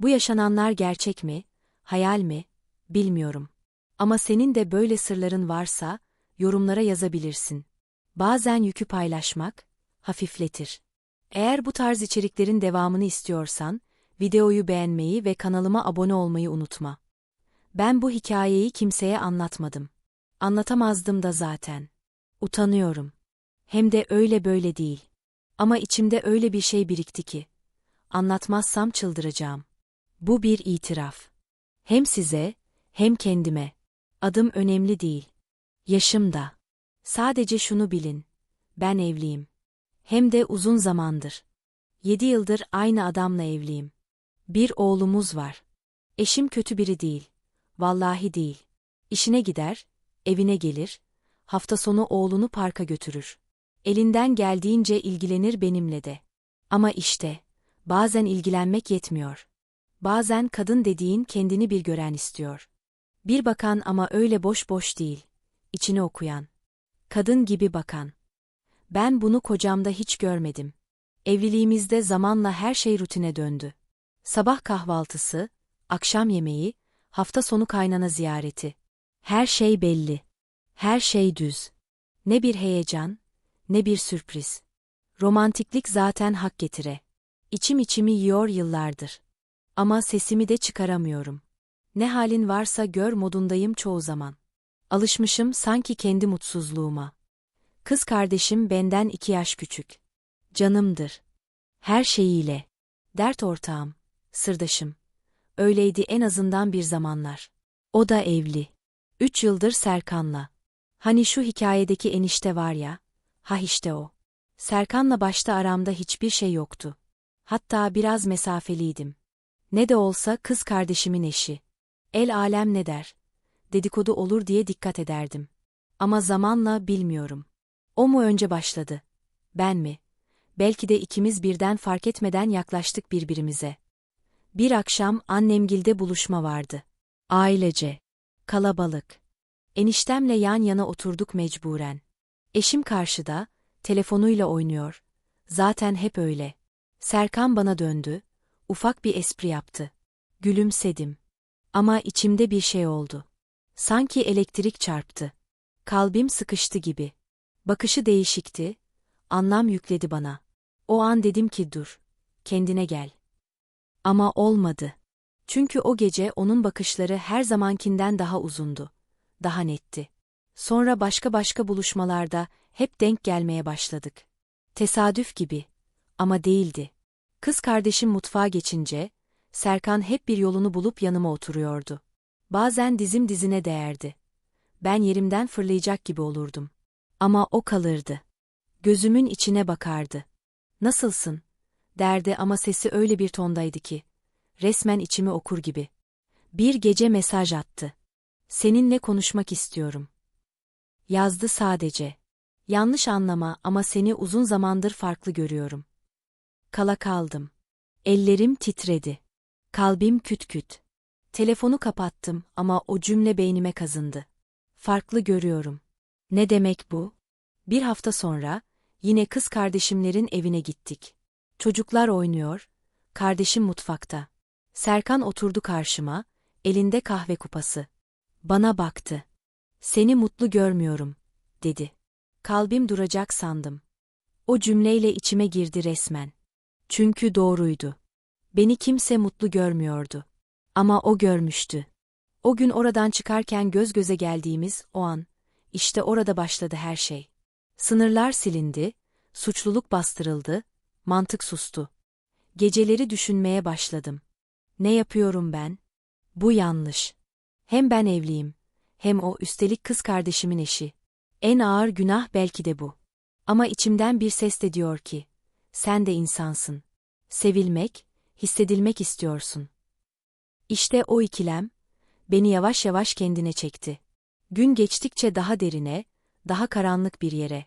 Bu yaşananlar gerçek mi, hayal mi, bilmiyorum. Ama senin de böyle sırların varsa, yorumlara yazabilirsin. Bazen yükü paylaşmak, hafifletir. Eğer bu tarz içeriklerin devamını istiyorsan, videoyu beğenmeyi ve kanalıma abone olmayı unutma. Ben bu hikayeyi kimseye anlatmadım. Anlatamazdım da zaten. Utanıyorum. Hem de öyle böyle değil. Ama içimde öyle bir şey birikti ki. Anlatmazsam çıldıracağım. Bu bir itiraf. Hem size, hem kendime. Adım önemli değil. Yaşım da. Sadece şunu bilin. Ben evliyim. Hem de uzun zamandır. Yedi yıldır aynı adamla evliyim. Bir oğlumuz var. Eşim kötü biri değil. Vallahi değil. İşine gider, evine gelir, hafta sonu oğlunu parka götürür. Elinden geldiğince ilgilenir benimle de. Ama işte, bazen ilgilenmek yetmiyor. Bazen kadın dediğin kendini bir gören istiyor. Bir bakan ama öyle boş boş değil. İçini okuyan. Kadın gibi bakan. Ben bunu kocamda hiç görmedim. Evliliğimizde zamanla her şey rutine döndü. Sabah kahvaltısı, akşam yemeği, hafta sonu kaynana ziyareti. Her şey belli. Her şey düz. Ne bir heyecan, ne bir sürpriz. Romantiklik zaten hak getire. İçim içimi yiyor yıllardır. Ama sesimi de çıkaramıyorum. Ne halin varsa gör modundayım çoğu zaman. Alışmışım sanki kendi mutsuzluğuma. Kız kardeşim benden iki yaş küçük. Canımdır. Her şeyiyle. Dert ortağım, sırdaşım. Öyleydi en azından bir zamanlar. O da evli. Üç yıldır Serkan'la. Hani şu hikayedeki enişte var ya, ha işte o. Serkan'la başta aramda hiçbir şey yoktu. Hatta biraz mesafeliydim. Ne de olsa kız kardeşimin eşi. El alem ne der? Dedikodu olur diye dikkat ederdim. Ama zamanla bilmiyorum. O mu önce başladı? Ben mi? Belki de ikimiz birden fark etmeden yaklaştık birbirimize. Bir akşam annemgilde buluşma vardı. Ailece. Kalabalık. Eniştemle yan yana oturduk mecburen. Eşim karşıda, telefonuyla oynuyor. Zaten hep öyle. Serkan bana döndü, ufak bir espri yaptı. Gülümsedim. Ama içimde bir şey oldu. Sanki elektrik çarptı. Kalbim sıkıştı gibi. Bakışı değişikti, anlam yükledi bana. O an dedim ki dur, kendine gel. Ama olmadı. Çünkü o gece onun bakışları her zamankinden daha uzundu. Daha netti. Sonra başka başka buluşmalarda hep denk gelmeye başladık. Tesadüf gibi. Ama değildi. Kız kardeşim mutfağa geçince, Serkan hep bir yolunu bulup yanıma oturuyordu. Bazen dizim dizine değerdi. Ben yerimden fırlayacak gibi olurdum. Ama o kalırdı. Gözümün içine bakardı. Nasılsın? derdi ama sesi öyle bir tondaydı ki. Resmen içimi okur gibi. Bir gece mesaj attı. Seninle konuşmak istiyorum. Yazdı sadece. Yanlış anlama ama seni uzun zamandır farklı görüyorum. Kala kaldım. Ellerim titredi. Kalbim küt küt. Telefonu kapattım ama o cümle beynime kazındı. Farklı görüyorum. Ne demek bu? Bir hafta sonra, yine kız kardeşimlerin evine gittik. Çocuklar oynuyor, kardeşim mutfakta. Serkan oturdu karşıma, elinde kahve kupası. Bana baktı. Seni mutlu görmüyorum, dedi. Kalbim duracak sandım. O cümleyle içime girdi resmen. Çünkü doğruydu. Beni kimse mutlu görmüyordu. Ama o görmüştü. O gün oradan çıkarken göz göze geldiğimiz o an, işte orada başladı her şey. Sınırlar silindi, suçluluk bastırıldı, mantık sustu. Geceleri düşünmeye başladım. Ne yapıyorum ben? Bu yanlış. Hem ben evliyim, hem o üstelik kız kardeşimin eşi. En ağır günah belki de bu. Ama içimden bir ses de diyor ki, sen de insansın. Sevilmek, hissedilmek istiyorsun. İşte o ikilem, beni yavaş yavaş kendine çekti. Gün geçtikçe daha derine, daha karanlık bir yere.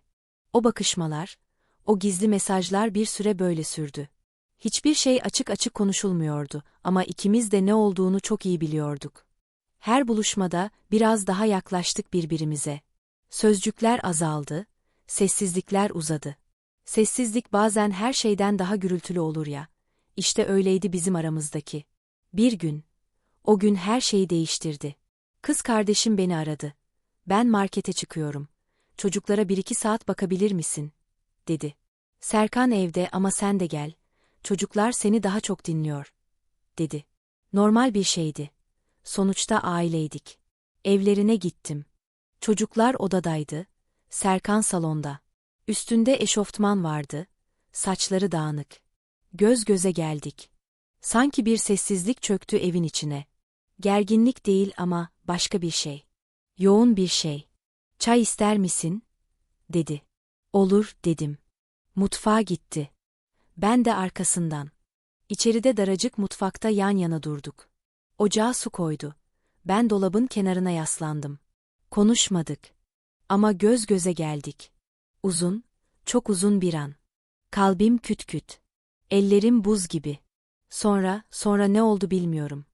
O bakışmalar, o gizli mesajlar bir süre böyle sürdü. Hiçbir şey açık açık konuşulmuyordu ama ikimiz de ne olduğunu çok iyi biliyorduk. Her buluşmada biraz daha yaklaştık birbirimize. Sözcükler azaldı, sessizlikler uzadı. Sessizlik bazen her şeyden daha gürültülü olur ya. İşte öyleydi bizim aramızdaki. Bir gün. O gün her şeyi değiştirdi. Kız kardeşim beni aradı. Ben markete çıkıyorum. Çocuklara bir iki saat bakabilir misin? dedi. Serkan evde ama sen de gel. Çocuklar seni daha çok dinliyor. dedi. Normal bir şeydi. Sonuçta aileydik. Evlerine gittim. Çocuklar odadaydı. Serkan salonda. Üstünde eşofman vardı. Saçları dağınık. Göz göze geldik. Sanki bir sessizlik çöktü evin içine. Gerginlik değil ama başka bir şey. Yoğun bir şey. Çay ister misin? dedi. Olur, dedim. Mutfağa gitti. Ben de arkasından. İçeride daracık mutfakta yan yana durduk. Ocağa su koydu. Ben dolabın kenarına yaslandım. Konuşmadık. Ama göz göze geldik. Uzun, çok uzun bir an. Kalbim küt küt. Ellerim buz gibi. Sonra, sonra ne oldu bilmiyorum.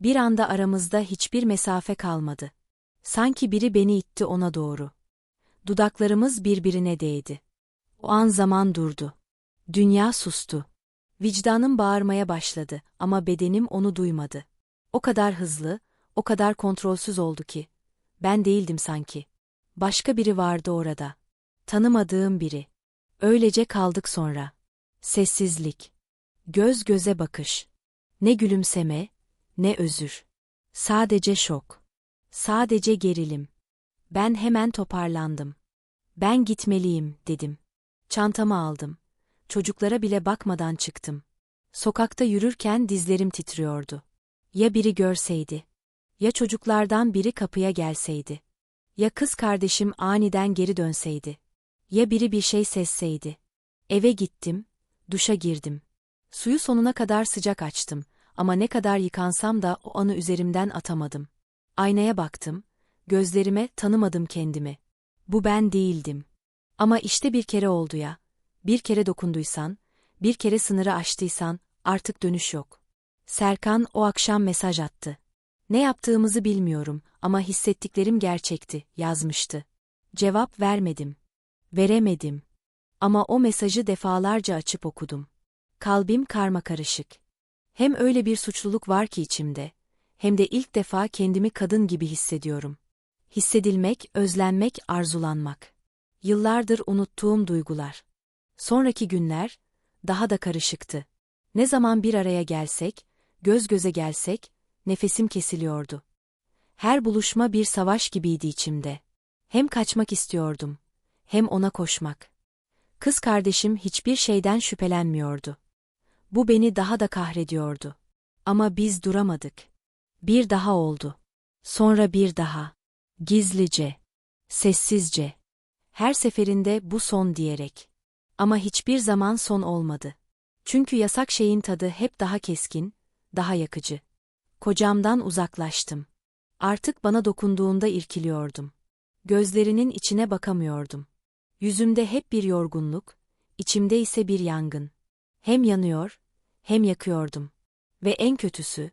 Bir anda aramızda hiçbir mesafe kalmadı. Sanki biri beni itti ona doğru. Dudaklarımız birbirine değdi. O an zaman durdu. Dünya sustu. Vicdanım bağırmaya başladı ama bedenim onu duymadı. O kadar hızlı, o kadar kontrolsüz oldu ki. Ben değildim sanki. Başka biri vardı orada. Tanımadığım biri. Öylece kaldık sonra. Sessizlik. Göz göze bakış. Ne gülümseme, ne özür. Sadece şok. Sadece gerilim. Ben hemen toparlandım. Ben gitmeliyim, dedim. Çantamı aldım. Çocuklara bile bakmadan çıktım. Sokakta yürürken dizlerim titriyordu. Ya biri görseydi? Ya çocuklardan biri kapıya gelseydi? Ya kız kardeşim aniden geri dönseydi? Ya biri bir şey sesseydi? Eve gittim, duşa girdim. Suyu sonuna kadar sıcak açtım ama ne kadar yıkansam da o anı üzerimden atamadım. Aynaya baktım, gözlerime tanımadım kendimi. Bu ben değildim. Ama işte bir kere oldu ya. Bir kere dokunduysan, bir kere sınırı aştıysan artık dönüş yok. Serkan o akşam mesaj attı. Ne yaptığımızı bilmiyorum ama hissettiklerim gerçekti, yazmıştı. Cevap vermedim. Veremedim. Ama o mesajı defalarca açıp okudum. Kalbim karma karışık. Hem öyle bir suçluluk var ki içimde, hem de ilk defa kendimi kadın gibi hissediyorum. Hissedilmek, özlenmek, arzulanmak. Yıllardır unuttuğum duygular. Sonraki günler, daha da karışıktı. Ne zaman bir araya gelsek, göz göze gelsek, nefesim kesiliyordu. Her buluşma bir savaş gibiydi içimde. Hem kaçmak istiyordum, hem ona koşmak. Kız kardeşim hiçbir şeyden şüphelenmiyordu. Bu beni daha da kahrediyordu. Ama biz duramadık. Bir daha oldu. Sonra bir daha. Gizlice. Sessizce. Her seferinde bu son diyerek. Ama hiçbir zaman son olmadı. Çünkü yasak şeyin tadı hep daha keskin, daha yakıcı. Kocamdan uzaklaştım. Artık bana dokunduğunda irkiliyordum. Gözlerinin içine bakamıyordum. Yüzümde hep bir yorgunluk, içimde ise bir yangın. Hem yanıyor, hem yakıyordum. Ve en kötüsü,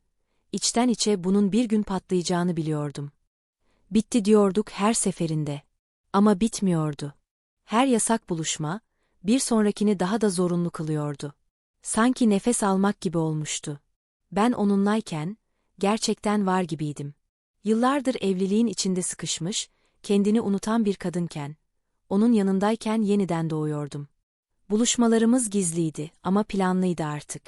içten içe bunun bir gün patlayacağını biliyordum. Bitti diyorduk her seferinde. Ama bitmiyordu. Her yasak buluşma, bir sonrakini daha da zorunlu kılıyordu. Sanki nefes almak gibi olmuştu. Ben onunlayken, gerçekten var gibiydim. Yıllardır evliliğin içinde sıkışmış, kendini unutan bir kadınken, onun yanındayken yeniden doğuyordum. Buluşmalarımız gizliydi ama planlıydı artık.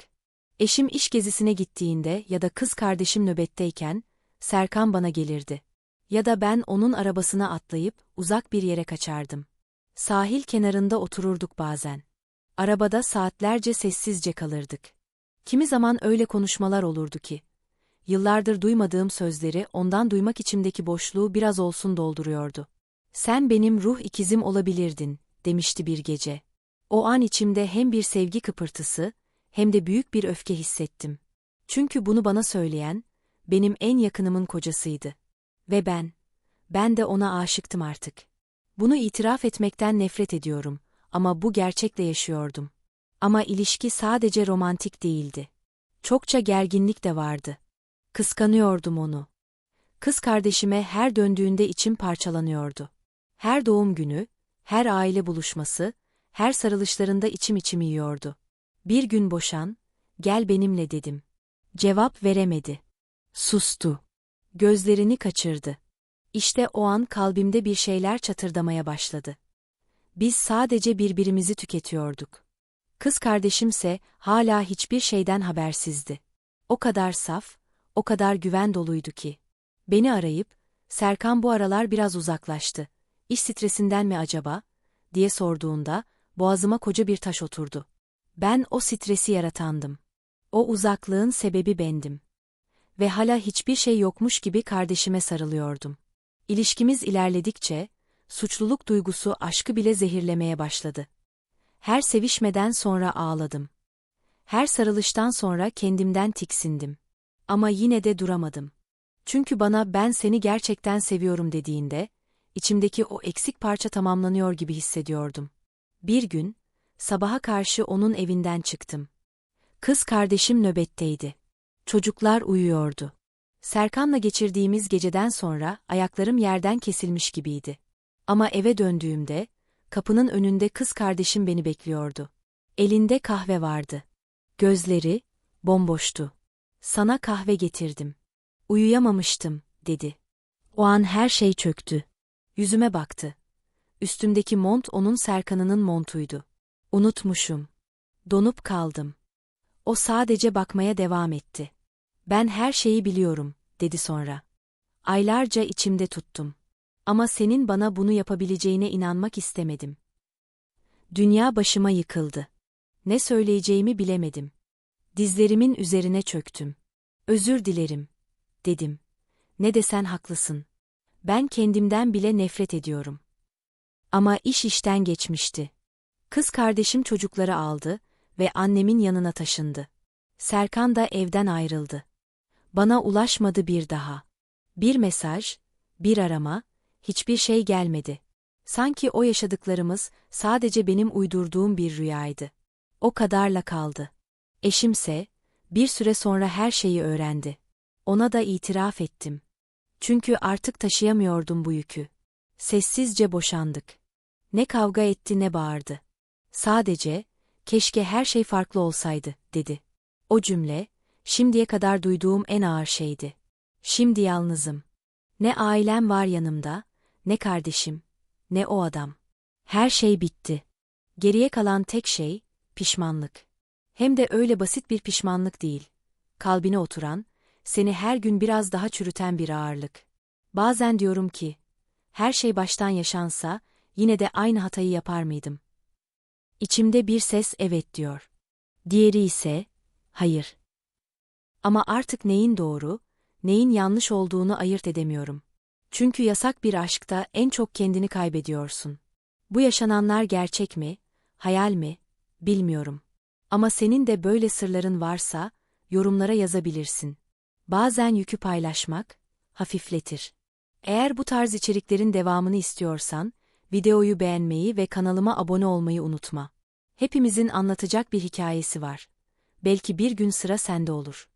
Eşim iş gezisine gittiğinde ya da kız kardeşim nöbetteyken, Serkan bana gelirdi. Ya da ben onun arabasına atlayıp uzak bir yere kaçardım. Sahil kenarında otururduk bazen. Arabada saatlerce sessizce kalırdık. Kimi zaman öyle konuşmalar olurdu ki. Yıllardır duymadığım sözleri ondan duymak içimdeki boşluğu biraz olsun dolduruyordu. Sen benim ruh ikizim olabilirdin, demişti bir gece. O an içimde hem bir sevgi kıpırtısı, hem de büyük bir öfke hissettim. Çünkü bunu bana söyleyen, benim en yakınımın kocasıydı. Ve ben, ben de ona aşıktım artık. Bunu itiraf etmekten nefret ediyorum ama bu gerçekle yaşıyordum. Ama ilişki sadece romantik değildi. Çokça gerginlik de vardı. Kıskanıyordum onu. Kız kardeşime her döndüğünde içim parçalanıyordu. Her doğum günü, her aile buluşması, her sarılışlarında içim içimi yiyordu. Bir gün boşan, gel benimle dedim. Cevap veremedi. Sustu. Gözlerini kaçırdı. İşte o an kalbimde bir şeyler çatırdamaya başladı. Biz sadece birbirimizi tüketiyorduk. Kız kardeşimse hala hiçbir şeyden habersizdi. O kadar saf, o kadar güven doluydu ki. Beni arayıp, Serkan bu aralar biraz uzaklaştı. İş stresinden mi acaba? diye sorduğunda, boğazıma koca bir taş oturdu. Ben o stresi yaratandım. O uzaklığın sebebi bendim. Ve hala hiçbir şey yokmuş gibi kardeşime sarılıyordum. İlişkimiz ilerledikçe, suçluluk duygusu aşkı bile zehirlemeye başladı. Her sevişmeden sonra ağladım. Her sarılıştan sonra kendimden tiksindim. Ama yine de duramadım. Çünkü bana ben seni gerçekten seviyorum dediğinde, içimdeki o eksik parça tamamlanıyor gibi hissediyordum. Bir gün, sabaha karşı onun evinden çıktım. Kız kardeşim nöbetteydi. Çocuklar uyuyordu. Serkan'la geçirdiğimiz geceden sonra ayaklarım yerden kesilmiş gibiydi. Ama eve döndüğümde, kapının önünde kız kardeşim beni bekliyordu. Elinde kahve vardı. Gözleri, bomboştu. Sana kahve getirdim. Uyuyamamıştım, dedi. O an her şey çöktü. Yüzüme baktı. Üstümdeki mont onun Serkan'ının montuydu. Unutmuşum. Donup kaldım. O sadece bakmaya devam etti. Ben her şeyi biliyorum, dedi sonra. Aylarca içimde tuttum. Ama senin bana bunu yapabileceğine inanmak istemedim. Dünya başıma yıkıldı. Ne söyleyeceğimi bilemedim. Dizlerimin üzerine çöktüm. Özür dilerim, dedim. Ne desen haklısın. Ben kendimden bile nefret ediyorum. Ama iş işten geçmişti. Kız kardeşim çocukları aldı ve annemin yanına taşındı. Serkan da evden ayrıldı. Bana ulaşmadı bir daha. Bir mesaj, bir arama, hiçbir şey gelmedi. Sanki o yaşadıklarımız sadece benim uydurduğum bir rüyaydı. O kadarla kaldı. Eşimse, bir süre sonra her şeyi öğrendi. Ona da itiraf ettim. Çünkü artık taşıyamıyordum bu yükü. Sessizce boşandık. Ne kavga etti ne bağırdı. Sadece, keşke her şey farklı olsaydı, dedi. O cümle, şimdiye kadar duyduğum en ağır şeydi. Şimdi yalnızım. Ne ailem var yanımda, ne kardeşim, ne o adam. Her şey bitti. Geriye kalan tek şey, pişmanlık. Hem de öyle basit bir pişmanlık değil. Kalbine oturan, seni her gün biraz daha çürüten bir ağırlık. Bazen diyorum ki, her şey baştan yaşansa, yine de aynı hatayı yapar mıydım? İçimde bir ses evet diyor. Diğeri ise, hayır. Ama artık neyin doğru, neyin yanlış olduğunu ayırt edemiyorum. Çünkü yasak bir aşkta en çok kendini kaybediyorsun. Bu yaşananlar gerçek mi, hayal mi, bilmiyorum. Ama senin de böyle sırların varsa, yorumlara yazabilirsin. Bazen yükü paylaşmak, hafifletir. Eğer bu tarz içeriklerin devamını istiyorsan, videoyu beğenmeyi ve kanalıma abone olmayı unutma. Hepimizin anlatacak bir hikayesi var. Belki bir gün sıra sende olur.